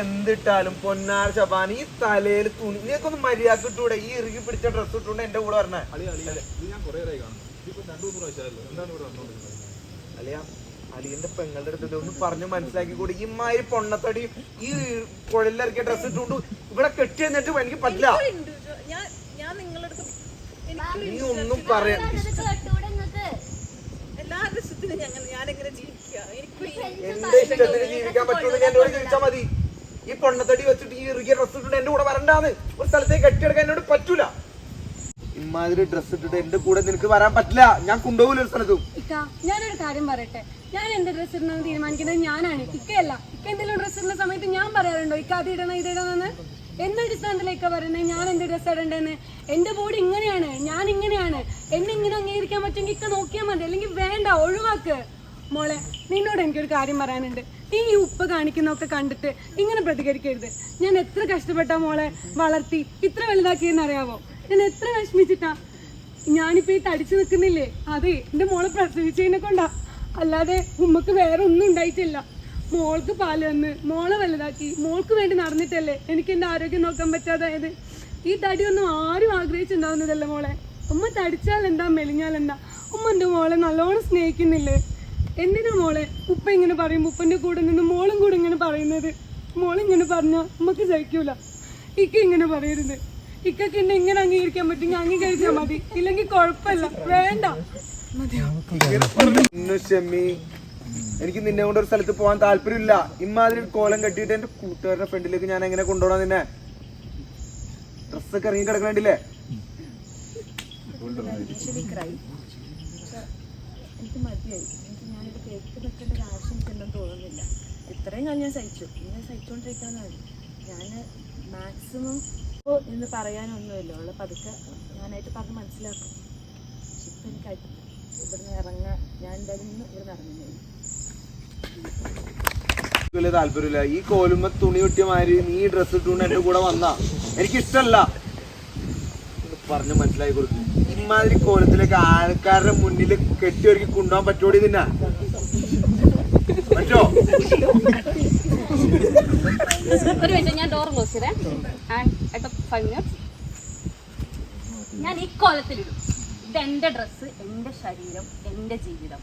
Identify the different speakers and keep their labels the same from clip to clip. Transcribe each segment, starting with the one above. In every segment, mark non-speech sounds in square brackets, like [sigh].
Speaker 1: എന്തിട്ടാലും പൊന്നാർ ചപ്പാൻ ഈ തലയിൽ തുണി നീക്കൊന്ന് മര്യാദ ഇട്ടൂടെ? ഈ ഇറുകി പിടിച്ച ഡ്രസ് ഇട്ടുകൊണ്ട് എന്റെ കൂടെ പറഞ്ഞേ
Speaker 2: അളി
Speaker 1: അലിയന്റെ പെങ്ങളുടെ അടുത്ത് ഒന്ന് പറഞ്ഞു മനസ്സിലാക്കി കൂടി ഈ മാതിരി പൊണ്ണത്തടി ഈ കുഴലിലിറക്കിയ ഡ്രസ് ഇട്ടുകൊണ്ട് ഇവിടെ കെട്ടി എന്നിട്ട് എനിക്ക് പറ്റില്ല.
Speaker 3: ഞാൻ ഞാൻ നിങ്ങളുടെ അടുത്ത് എനിക്കൊരു
Speaker 1: നീ ഒന്നും പറയാ
Speaker 3: എല്ലാ ദിവസത്തിനും ഞങ്ങൾ ഞാനെങ്ങനെ ജീവിക്കുക. എനിക്ക് ഈ-
Speaker 1: എന്റെ ഇഷ്ടത്തിന് ജീവിക്കാൻ പറ്റുമെന്ന് ഞാൻ ചോദിച്ചാൽ മതി. ഈ പൊണ്ണത്തടി വെച്ചിട്ട് ഈ ഇറുകിയ ഡ്രസ് ഇട്ടിട്ട് എന്റെ കൂടെ വരണ്ടാന്ന്. ഒരു സ്ഥലത്തേക്ക് കെട്ടിയെടുക്കാൻ എന്നോട് പറ്റൂല. ഇമാതിരി ഡ്രസ് ഇട്ടിട്ട് എന്റെ കൂടെ നിനക്ക് വരാൻ പറ്റില്ല. ഞാൻ കൊണ്ടുപോകില്ല ഒരു സ്ഥലത്തും.
Speaker 4: ഇക്ക ഞാനൊരു കാര്യം പറയട്ടെ. ഞാൻ എന്റെ ഡ്രസ്സ് ഇടണമെന്ന് തീരുമാനിക്കുന്നത് ഞാനാണ്. ഇക്കയല്ല. ഇക്ക എന്തെങ്കിലും ഡ്രസ്സ് ഇടുന്ന സമയത്ത് ഞാൻ പറയാറുണ്ടോ? ഇക്ക അത് ഇടണം ഇത് ഇടണമെന്ന് എന്നടിസ്ഥാനത്തിലേക്ക പറയുന്നത് ഞാൻ എന്ത് ഡ്രസ്സ് ഇടണ്ടെന്ന്? എന്റെ ബോഡി ഇങ്ങനെയാണ്. ഞാൻ ഇങ്ങനെയാണ്. എന്നെ ഇങ്ങനെ അംഗീകരിക്കാൻ പറ്റുമെങ്കിൽ ഇക്ക നോക്കിയാൽ മതി. അല്ലെങ്കിൽ വേണ്ട ഒഴിവാക്ക്. മോളെ നിന്നോട് എനിക്കൊരു കാര്യം പറയാനുണ്ട്. നീ ഈ ഉപ്പ് കാണിക്കുന്നൊക്കെ കണ്ടിട്ട് ഇങ്ങനെ പ്രതികരിക്കരുത്. ഞാൻ എത്ര കഷ്ടപ്പെട്ട മോളെ വളർത്തി ഇത്ര വലുതാക്കിയെന്ന് അറിയാവോ? ഞാൻ എത്ര വിഷമിച്ചിട്ടാ? ഞാനിപ്പോ ഈ തടിച്ചു നിൽക്കുന്നില്ലേ? അതെ എന്റെ മോളെ പ്രസവിച്ചതിനെ കൊണ്ടാ. അല്ലാതെ ഉമ്മക്ക് വേറെ ഒന്നും ഉണ്ടായിട്ടില്ല. മോൾക്ക് പാൽ തന്ന് മോളെ വലുതാക്കി മോൾക്ക് വേണ്ടി നടന്നിട്ടല്ലേ എനിക്ക് എന്റെ ആരോഗ്യം നോക്കാൻ പറ്റാതായത് ഈ തടി ഒന്നും ആരും ആഗ്രഹിച്ചിട്ടുണ്ടാവുന്നതല്ല മോളെ? ഉമ്മ തടിച്ചാൽ എന്താ മെലിഞ്ഞാൽ എന്താ? ഉമ്മ എന്റെ മോളെ നല്ലോണം സ്നേഹിക്കുന്നില്ലേ? എന്തിനാ മോളെ? ഉപ്പ ഇങ്ങനെ പറയും ഉപ്പന്റെ കൂടെ നിന്ന് മോളും കൂടെ ഇങ്ങനെ പറയുന്നത്. മോളിങ്ങനെ പറഞ്ഞാ നമുക്ക് സഹിക്കൂല. ഇക്ക ഇങ്ങനെ പറയരുത്. ഇക്കൊക്കെ എന്നെ ഇങ്ങനെ അംഗീകരിക്കാൻ പറ്റുമെങ്കിൽ അംഗീകരിച്ചാൽ മതി. ഇല്ലെങ്കിൽ കുഴപ്പമില്ല. വേണ്ട.
Speaker 1: എനിക്ക് നിന്നെ കൊണ്ട് ഒരു സ്ഥലത്ത് പോകാൻ താല്പര്യമില്ല. ഇമാതിരി കോലം കെട്ടിയിട്ട് എന്റെ കൂട്ടുകാരുടെ ഫ്രണ്ടിലേക്ക് ഞാൻ എങ്ങനെ കൊണ്ടുപോകണം നിന്നെ? ഡ്രസ്സൊക്കെ ഇറങ്ങി കിടക്കണ്ടില്ലേ
Speaker 3: എനിക്ക് മതിയായി എനിക്ക് ഞാനിത് കേക്ക് നിൽക്കേണ്ട ഒരു ആവശ്യം എനിക്കുണ്ടെന്ന് തോന്നുന്നില്ല. ഇത്രയും കാലം ഞാൻ സഹിച്ചു. ഇങ്ങനെ സഹിച്ചുകൊണ്ടിരിക്കാന്നാണ് ഞാൻ മാക്സിമം ഇപ്പോൾ ഇന്ന് പറയാനൊന്നുമില്ല. ഉള്ള പതുക്കെ ഞാനായിട്ട് പറഞ്ഞ് മനസ്സിലാക്കും. പക്ഷെ ഇപ്പം എനിക്ക് ഇവിടുന്ന് ഇറങ്ങാൻ ഞാൻ എന്തായാലും ഇന്ന് ഇവിടുന്ന് ഇറങ്ങുന്നില്ല
Speaker 1: താല്പര്യമില്ല. ഈ കോലുമ്പ തുണി കിട്ടിയ മാതിരി നീ ഡ്രസ് ഇട്ടുകൊണ്ട് എന്റെ കൂടെ വന്നാ. എനിക്ക് ഇഷ്ടമല്ല പറഞ്ഞ് മനസ്സിലാക്കി കൊടുക്കും. ഇമാതിരി കോലത്തിലേക്ക് ആൾക്കാരുടെ മുന്നിൽ കെട്ടിയൊരുക്കി കൊണ്ടുപോകാൻ പറ്റോടി നിന്നെ? പറ്റോ
Speaker 5: ഞാൻ ഡോർ ഞാൻ ഈ കോലത്തിലിടും ഇത് എന്റെ ഡ്രസ്സ് എന്റെ ശരീരം എന്റെ ജീവിതം.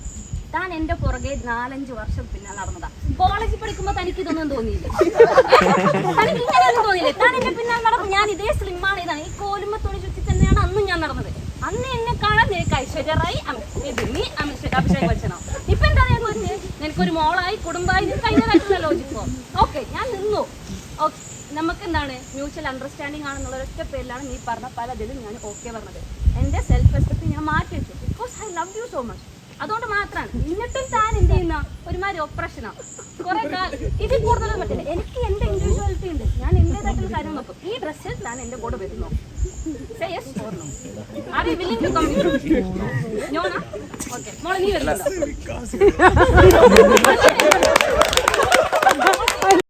Speaker 5: താൻ എന്റെ പുറകെ നാലഞ്ച് വർഷം പിന്നെ നടന്നതാ. കോളേജിൽ പഠിക്കുമ്പോ തനിക്ക് ഇതൊന്നും തോന്നിയില്ല. തനിക്ക് ഇങ്ങനെയൊന്നും തോന്നിയില്ലേ. താൻ എന്റെ പിന്നാലെ നടന്നു ഞാൻ ഇതേ സ്ലിമ്മാണ് ഇതാണ് ഈ കോലുമ്പ തുണി ചുറ്റി തന്നെയാണ് അന്നും ഞാൻ നടന്നത്. അന്ന് എന്നെ കാണാൻ നിനക്ക് ഐശ്വര്യറായി ഇത് നീ അഭിഷേക് ബച്ചനോ ഇപ്പൊ എന്താ പറഞ്ഞത് നിനക്കൊരു മോളായി കുടുംബമായി നിനക്ക് അതിന്റെതായിട്ടുള്ള ലോജിക്കോ ഓക്കെ ഞാൻ നിന്നു. ഓക്കെ നമുക്ക് എന്താണ് മ്യൂച്വൽ അണ്ടർസ്റ്റാൻഡിങ് ആണെന്നുള്ള ഒറ്റ പേരിലാണ് നീ പറഞ്ഞ പലതിലും ഞാൻ ഓക്കെ പറഞ്ഞത്. എന്റെ സെൽഫ് റെസ്പെക്ട് ഞാൻ മാറ്റി വെച്ചു because I love you so much അതുകൊണ്ട് മാത്രമാണ് എന്നിട്ടും താൻ എന്ത് ചെയ്യുന്ന? ഒരുമാതിരി ഒപ്രഷനാ കുറെ ഇതിൽ കൂടുതലൊന്നും പറ്റില്ല. എനിക്ക് എന്റെ ഇൻഡിവിജ്വാലിറ്റി ഉണ്ട്. ഞാൻ എന്റേതായിട്ടുള്ള കാര്യം നോക്കും. ഈ ഡ്രസ്സിൽ ഞാൻ എന്റെ കൂടെ വരുന്നു? ഓക്കെ. മോളെ നീ വരുന്നുണ്ടോ [laughs]